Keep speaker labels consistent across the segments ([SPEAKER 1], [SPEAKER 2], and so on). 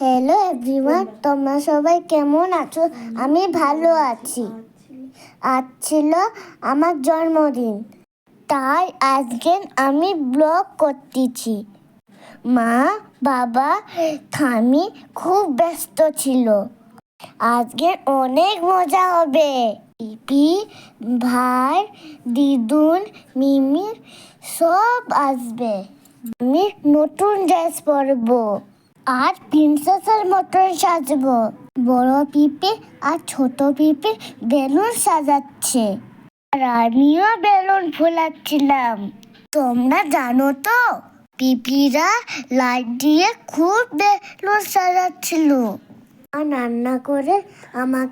[SPEAKER 1] Hello everyone তোমরা সবাই কেমন আছো? আমি ভালো আছি। আজ ছিল আমার জন্মদিন। তাই আজকে আমি ব্লগ করতেছি। মা বাবা থামি খুব ব্যস্ত ছিল। আজকে অনেক মজা হবে। পিপি ভাই দিদুন মিমি সব আসবে। আমি নতুন ড্রেস পরবো। আর প্রিন্সেসের মতন সাজবো। বড় পিপি আর ছোট পিপি বেলুন সাজাচ্ছে। আর আমিও বেলুন ফোলাচ্ছিলাম। তোমরা জানো তো, পিপিরা লাইট দিয়ে খুব বেলুন সাজাচ্ছিল। আর রান্না করে আমার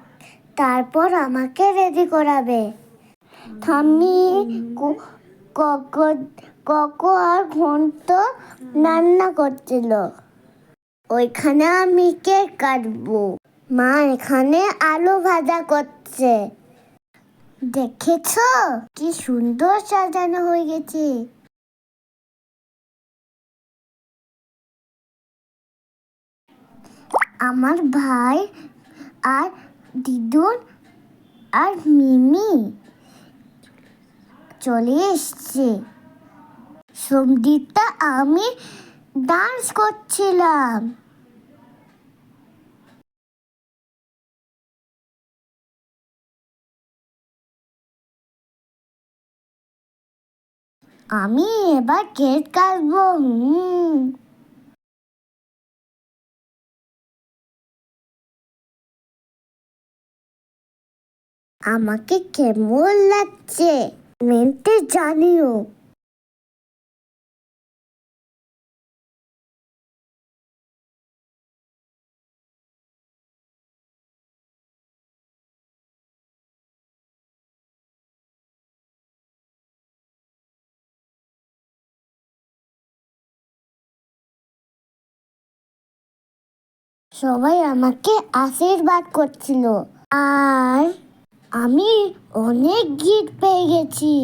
[SPEAKER 1] তারপর আমাকে রেডি করাবে। থামি কক কক আর ঘন্ট রান্না করছিল। ওইখানে আমি কেক কাটবো। মা এখানে আলু ভাজা করছে। দেখেছ? কি সুন্দর সাজানো হয়ে গেছে। আমার ভাই আর দিদুন আর মিমি চলে এসছে। সঙ্গীতটা আমি ডান্স করছিলাম। আমি এবার কেক কাটবো আমাকে কেমন লাগছে মেনতে জানিও। সবাই আমাকে আশীর্বাদ করছিল। আর আমি অনেক গিফট পেয়ে গেছি।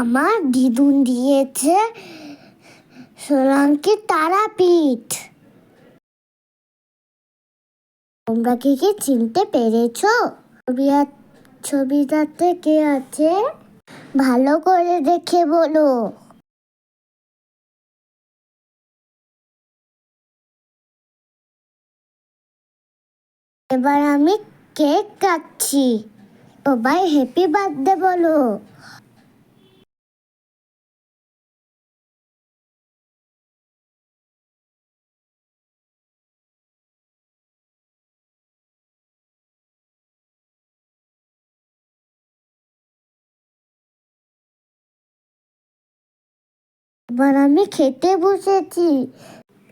[SPEAKER 1] আমার দিদুন দিয়েছে সোলাঙ্কি তারাপীঠ। তোমরা কি কি চিনতে পেরেছ? ছবি ছবিটাতে কে আছে? ভালো করে দেখে বলো। এবার আমি কেক কাটছি। সবাই হ্যাপি বার্থডে বলো। এবার আমি খেতে বসেছি।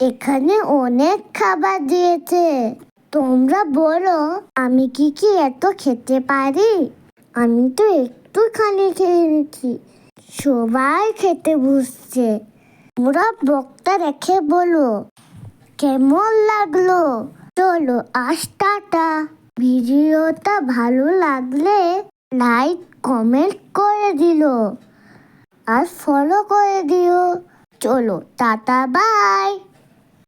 [SPEAKER 1] এখানে অনেক খাবার দিয়েছে। তোমরা বলো, আমি কি কি এত খেতে পারি? আমি তো একটু একটুখানি খেয়ে নিচ্ছি। সবাই খেতে বসছে। তোমরা বক্তা রেখে বলো, কেমন লাগল? চলো আস্তাটা ভিডিওটা ভালো লাগলে লাইক, কমেন্ট করে দিলো। আর ফলো করে দিও। চলো টাটা বাই